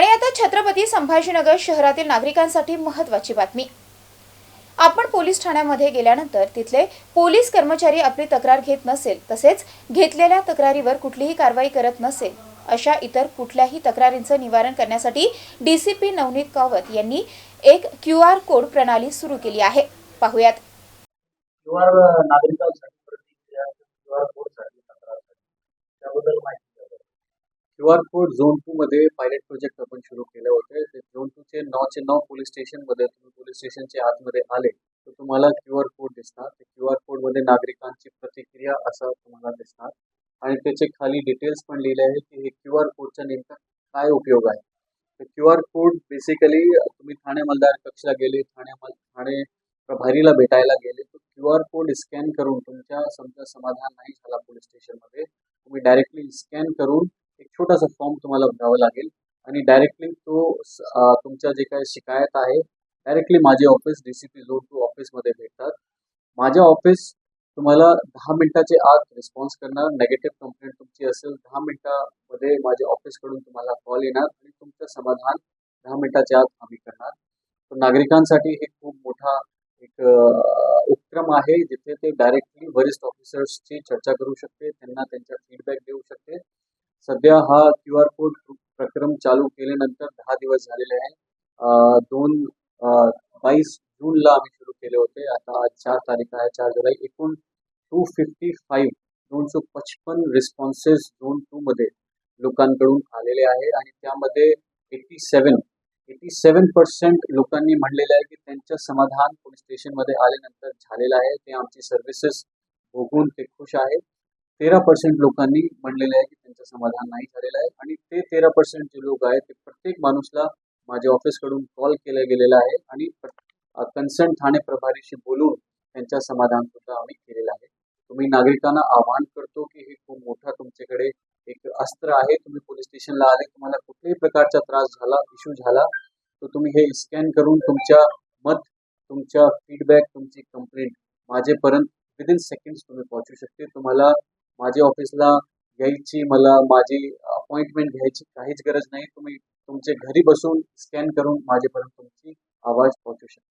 आणि आता छत्रपती संभाजीनगर शहरातील नागरिकांसाठी महत्त्वाची बातमी. आपण पोलीस ठाण्यामध्ये गेल्यानंतर तिथले पोलीस कर्मचारी आपली तक्रार घेत नसेल तसेच घेतलेल्या तक्रारीवर कुठलीही कारवाई करत नसेल अशा इतर कुठल्याही तक्रारींचं निवारण करण्यासाठी डीसीपी नवनीत कावत यांनी एक क्यू आर कोड प्रणाली सुरू केली आहे. पाहुयात. Q R code zone two मध्ये पायलट प्रोजेक्ट आपण सुरू केले होते. ते झोन टू चे नऊचे नऊ पोलीस स्टेशनमध्ये तुम्ही पोलीस स्टेशनच्या आतमध्ये आले तर तुम्हाला क्यू आर कोड दिसणार. ते क्यू आर कोडमध्ये नागरिकांची प्रतिक्रिया असं तुम्हाला दिसणार. आणि त्याचे खाली डिटेल्स पण लिहिले आहे की हे क्यू आर कोडचा नेमका काय उपयोग आहे. तर क्यू आर कोड बेसिकली तुम्ही ठाणे मलदार कक्षला गेले ठाणे मल ठाणे प्रभारीला भेटायला गेले तर क्यू आर कोड स्कॅन करून तुमच्या समजा समाधान नाही झाला पोलीस स्टेशनमध्ये तुम्ही डायरेक्टली स्कॅन करून एक छोटासा फॉर्म तुम्हाला भरावा लागेल. आणि डायरेक्टली तो तुमच्या जे काही शिकायत आहे डायरेक्टली माझे office D C P zone two ऑफिसमध्ये भेटतात. माझ्या ऑफिस तुम्हाला दहा मिनिटाचे आत रिस्पॉन्स करणार. नेगेटिव्ह कंप्लेंट तुमची असेल दहा मिनिटामध्ये माझ्या ऑफिसकडून तुम्हाला कॉल येणार आणि तुमचं समाधान दहा मिनिटाच्या आत आम्ही करणार. तर नागरिकांसाठी हे खूप मोठा एक उपक्रम आहे जिथे ते डायरेक्टली वरिष्ठ ऑफिसर्सची चर्चा करू शकते त्यांना त्यांचा फीडबॅक देऊ शकते. सध्या हा क्यू आर कोड प्रक्रम चालू केल्यानंतर दहा दिवस झालेले आहे. दोन बावीस जूनला आम्ही सुरू केले होते. आता आज चार तारीख आहे चार जुलै. एकूण टू फिफ्टी फाईव्ह दोनशे पचपन रिस्पॉन्सेस झोन टूमध्ये लोकांकडून आलेले आहे. आणि त्यामध्ये eighty seven eighty seven percent लोकांनी म्हणलेलं आहे की त्यांचं समाधान पोलीस स्टेशनमध्ये आल्यानंतर झालेलं आहे. ते आमची सर्व्हिसेस बघून ते खुश आहेत. तेरा पर्सेंट लोकांनी म्हणलेलं आहे की त्यांचं समाधान नाही झालेलं आहे. आणि ते तेरा पर्सेंट जे लोक आहेत ते प्रत्येक माणूसला माझ्या ऑफिसकडून कॉल केला गेलेला आहे आणि कन्सर्न ठाणे प्रभारीशी बोलून त्यांच्या समाधान सुद्धा आम्ही केलेलं आहे. तुम्ही नागरिकांना आवाहन करतो की हे खूप मोठा तुमच्याकडे एक अस्त्र आहे. तुम्ही पोलीस स्टेशनला आले तुम्हाला कुठल्याही प्रकारचा त्रास झाला इश्यू झाला तर तुम्ही हे स्कॅन करून तुमच्या मत तुमच्या फीडबॅक तुमची कंप्लेंट माझेपर्यंत विदिन सेकंड्स तुम्ही पोहोचू शकते. तुम्हाला माझ्या ऑफिसला यायची मला माझी अपॉइंटमेंट घ्यायची काहीच गरज नाही. तुम्ही तुमच्या घरी बसून स्कॅन करून माझेपर्यंत तुमची आवाज पोहोचू शकता.